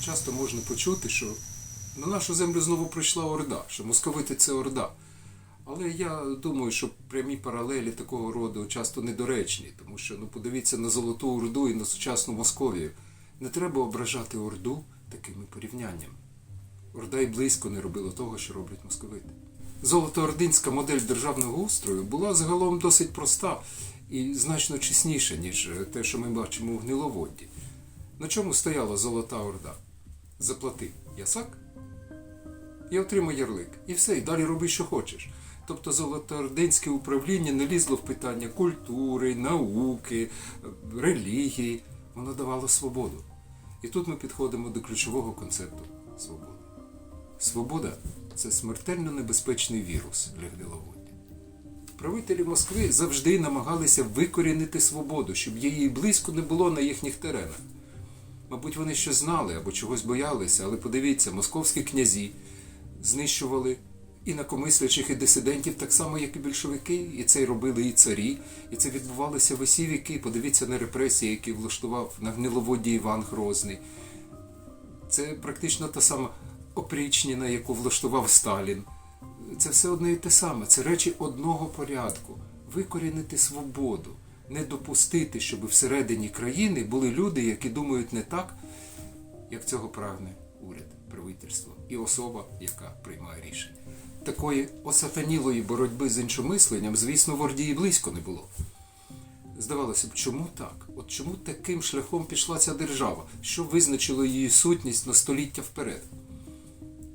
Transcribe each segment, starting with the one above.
часто можна почути, що на нашу землю знову прийшла Орда, що московити це Орда. Але я думаю, що прямі паралелі такого роду часто недоречні, тому що ну подивіться на Золоту Орду і на сучасну Московію. Не треба ображати Орду такими порівняннями. Орда й близько не робила того, що роблять московити. Золотоординська модель державного устрою була загалом досить проста і значно чесніша, ніж те, що ми бачимо у гниловодді. На чому стояла Золота Орда? Заплати ясак і отримай ярлик. І все, і далі роби, що хочеш. Тобто золотоординське управління не лізло в питання культури, науки, релігії. Воно давало свободу. І тут ми підходимо до ключового концепту свободи. Свобода це смертельно небезпечний вірус для гниловоддя. Правителі Москви завжди намагалися викорінити свободу, щоб її близько не було на їхніх теренах. Мабуть, вони щось знали або чогось боялися, але подивіться, московські князі знищували інакомислячих і дисидентів так само, як і більшовики, і це робили і царі, і це відбувалося в усі віки. Подивіться на репресії, які влаштував на гниловоді Іван Грозний. Це практично та сама опрічніна, яку влаштував Сталін. Це все одне і те саме. Це речі одного порядку. Викорінити свободу, не допустити, щоб всередині країни були люди, які думають не так, як цього прагне уряд, правительство і особа, яка приймає рішення. Такої осатанілої боротьби з іншомисленням, звісно, в Ордії близько не було. Здавалося б, чому так? От чому таким шляхом пішла ця держава? Що визначило її сутність на століття вперед?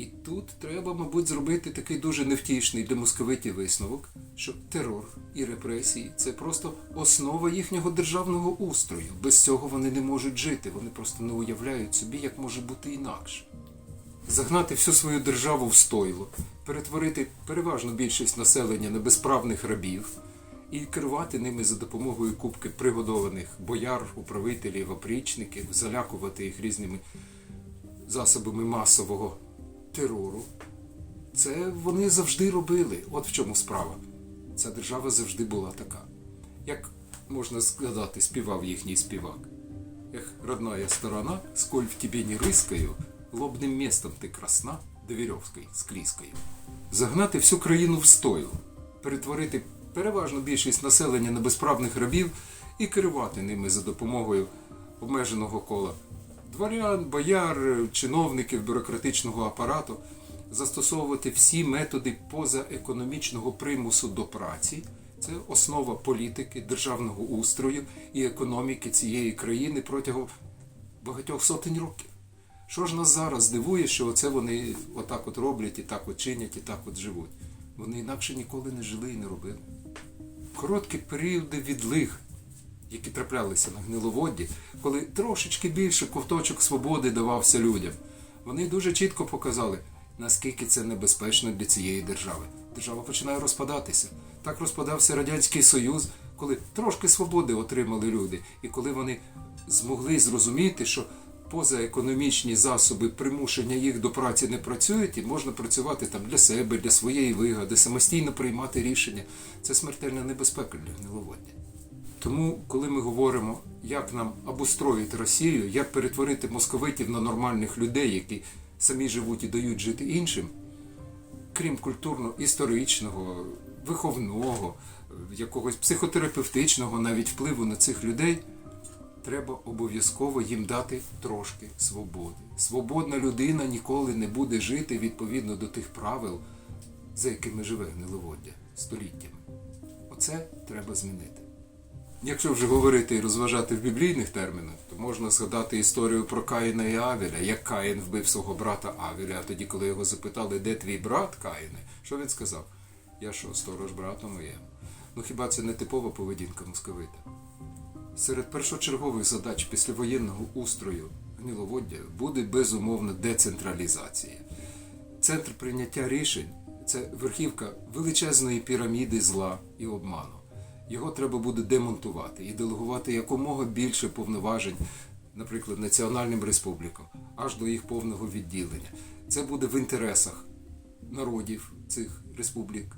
І тут треба, мабуть, зробити такий дуже невтішний для московитів висновок, що терор і репресії це просто основа їхнього державного устрою. Без цього вони не можуть жити, вони просто не уявляють собі, як може бути інакше. Загнати всю свою державу в стойло, перетворити переважну більшість населення на безправних рабів і керувати ними за допомогою кубки пригодованих бояр, управителів, опрічників, залякувати їх різними засобами масового терору. Це вони завжди робили. От в чому справа. Ця держава завжди була така. Як можна сказати, співав їхній співак. Ех, родная сторона, сколь в тебе не рискаю, лобним местом ти красна, до Вірьовської, склізкою. Загнати всю країну в стойло, перетворити переважну більшість населення на безправних рабів і керувати ними за допомогою обмеженого кола дворян, бояр, чиновників бюрократичного апарату, застосовувати всі методи позаекономічного примусу до праці. Це основа політики, державного устрою і економіки цієї країни протягом багатьох сотень років. Що ж нас зараз дивує, що оце вони отак от роблять, і так от чинять, і так от живуть. Вони інакше ніколи не жили і не робили. Короткі періоди відлиг, які траплялися на гниловодді, коли трошечки більше ковточок свободи давався людям, вони дуже чітко показали, наскільки це небезпечно для цієї держави. Держава починає розпадатися. Так розпадався Радянський Союз, коли трошки свободи отримали люди, і коли вони змогли зрозуміти, що позаекономічні засоби примушення їх до праці не працюють, і можна працювати там для себе, для своєї вигоди, самостійно приймати рішення. Це смертельна небезпека для гниловоддя. Тому, коли ми говоримо, як нам обустроїти Росію, як перетворити московитів на нормальних людей, які самі живуть і дають жити іншим, крім культурно-історичного, виховного, якогось психотерапевтичного навіть впливу на цих людей, треба обов'язково їм дати трошки свободи. Свободна людина ніколи не буде жити відповідно до тих правил, за якими живе гниловоддя століттями. Оце треба змінити. Якщо вже говорити і розважати в біблійних термінах, то можна згадати історію про Каїна і Авеля, як Каїн вбив свого брата Авеля, а тоді, коли його запитали, де твій брат Каїне, що він сказав? Я що, сторож брату моєму? Ну хіба це не типова поведінка московита? Серед першочергових задач післявоєнного устрою гниловоддя буде безумовна децентралізація. Центр прийняття рішень це верхівка величезної піраміди зла і обману. Його треба буде демонтувати і делегувати якомога більше повноважень, наприклад, національним республікам, аж до їх повного відділення. Це буде в інтересах народів цих республік,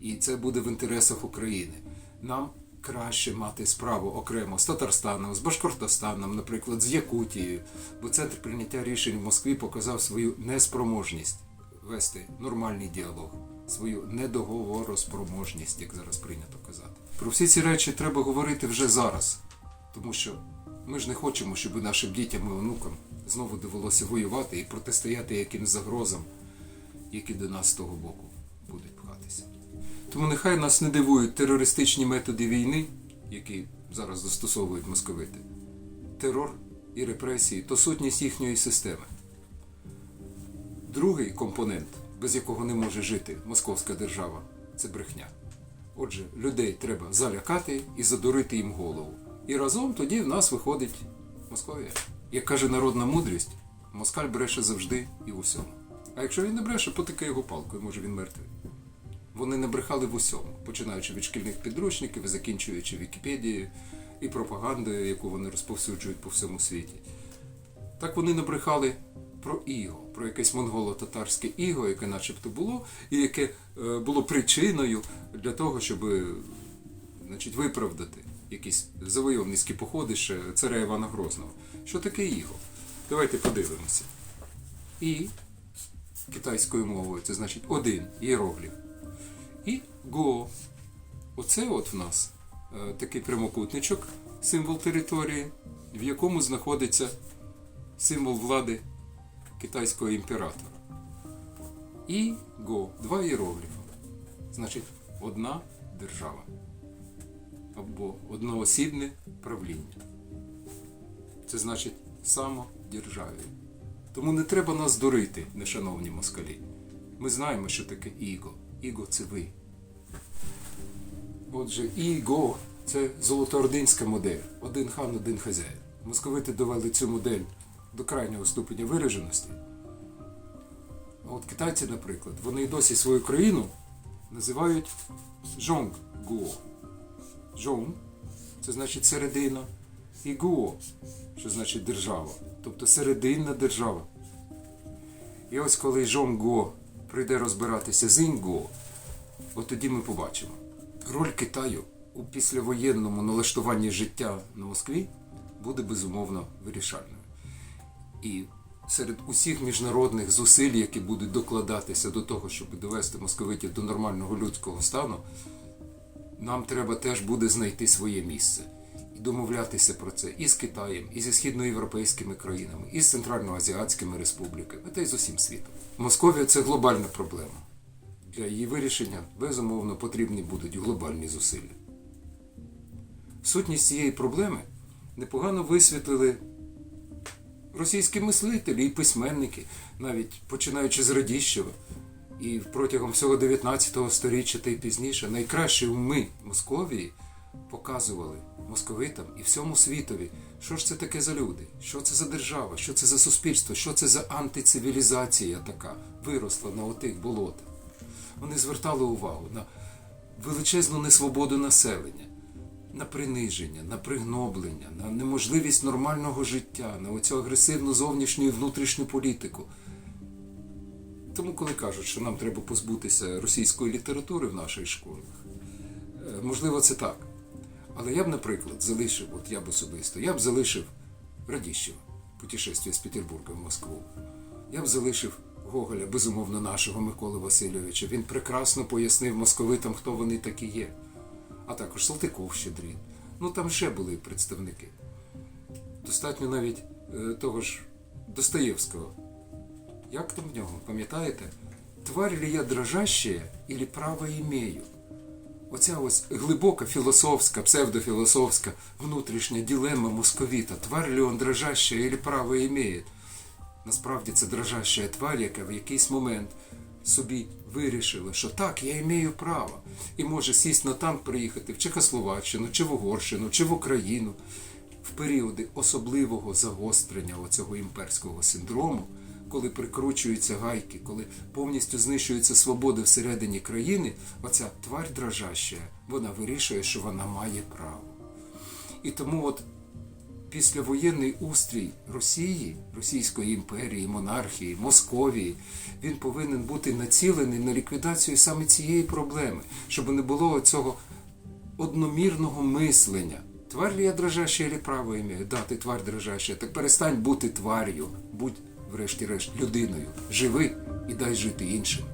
і це буде в інтересах України. Нам краще мати справу окремо з Татарстаном, з Башкортостаном, наприклад, з Якутією, бо центр прийняття рішень в Москві показав свою неспроможність вести нормальний діалог, свою недоговороспроможність, як зараз прийнято казати. Про всі ці речі треба говорити вже зараз, тому що ми ж не хочемо, щоб нашим дітям і онукам знову довелося воювати і протистояти якимсь загрозам, які до нас з того боку будуть пхатися. Тому нехай нас не дивують терористичні методи війни, які зараз застосовують московити. Терор і репресії то сутність їхньої системи. Другий компонент, без якого не може жити московська держава, це брехня. Отже, людей треба залякати і задурити їм голову. І разом тоді в нас виходить Московія. Як каже народна мудрість, москаль бреше завжди і в усьому. А якщо він не бреше, потикай його палкою, може він мертвий. Вони не брехали в усьому, починаючи від шкільних підручників, закінчуючи Вікіпедією і пропагандою, яку вони розповсюджують по всьому світі. Так вони набрехали про іго, про якесь монголо-татарське іго, яке начебто було, і яке е, було причиною для того, щоб е, значить, виправдати якісь завойовницькі походи ще царя Івана Грозного. Що таке іго? Давайте подивимося. І китайською мовою це значить один іерогліф. І го. Оце от в нас е, такий прямокутничок, символ території, в якому знаходиться символ влади китайського імператора. І го. Два іерогліфи. Значить, одна держава. Або одноосібне правління. Це значить самодержаві. Тому не треба нас дурити, нешановні москалі. Ми знаємо, що таке іго. Іго це ви. Отже, іго це золотоординська модель. Один хан, один хазяїн. Московити довели цю модель до крайнього ступеня вираженості. От китайці, наприклад, вони досі свою країну називають жонг гуо. Жонг це значить середина, і гуо, що значить держава, тобто серединна держава. І ось коли Жонго прийде розбиратися з Інго, от тоді ми побачимо. Роль Китаю у післявоєнному налаштуванні життя на Москві буде безумовно вирішальною. І серед усіх міжнародних зусиль, які будуть докладатися до того, щоб довести московитів до нормального людського стану, нам треба теж буде знайти своє місце і домовлятися про це і з Китаєм, і зі східноєвропейськими країнами, і з центральноазіатськими республіками, та й з усім світом. Московія це глобальна проблема. Для її вирішення безумовно потрібні будуть глобальні зусилля. Сутність цієї проблеми непогано висвітлили російські мислителі і письменники, навіть починаючи з Радіщева. І протягом всього 19 століття та й пізніше найкращі уми Московії показували московитам і всьому світові, що ж це таке за люди, що це за держава, що це за суспільство, що це за антицивілізація така виросла на отих болотах. Вони звертали увагу на величезну несвободу населення, на приниження, на пригноблення, на неможливість нормального життя, на оцю агресивну зовнішню і внутрішню політику. Тому, коли кажуть, що нам треба позбутися російської літератури в наших школах, е, можливо, це так. Але я б, наприклад, залишив, от я б особисто, я б залишив Радіщева, путешествие з Петербурга в Москву. Я б залишив Гоголя, безумовно, нашого Миколи Васильовича. Він прекрасно пояснив московитам, хто вони такі є. А також Салтиков Щедрін. Ну там ще були представники. Достатньо навіть е, того ж Достоєвського. Як там в нього, пам'ятаєте? Тварь ли я дрожащая или право имею? Оця ось глибока філософська, псевдофілософська внутрішня ділема московіта. Тварь ли он дрожащая или право имеет? Насправді це дрожаща тварь, яка в якийсь момент собі вирішила, що так, я маю право, і може сість на танк приїхати в Чехословаччину, чи в Угорщину, чи в Україну в періоди особливого загострення оцього імперського синдрому, коли прикручуються гайки, коли повністю знищується свобода всередині країни, оця тварь дрожаща, вона вирішує, що вона має право. І тому от післявоєнний устрій Росії, Російської імперії, монархії, Московії, він повинен бути націлений на ліквідацію саме цієї проблеми, щоб не було цього одномірного мислення. Тварь ли я дрожаща или право імею? Да, ти тварь дрожаща. Так перестань бути твар'ю. Будь, врешті-решт, людиною. Живи і дай жити іншим.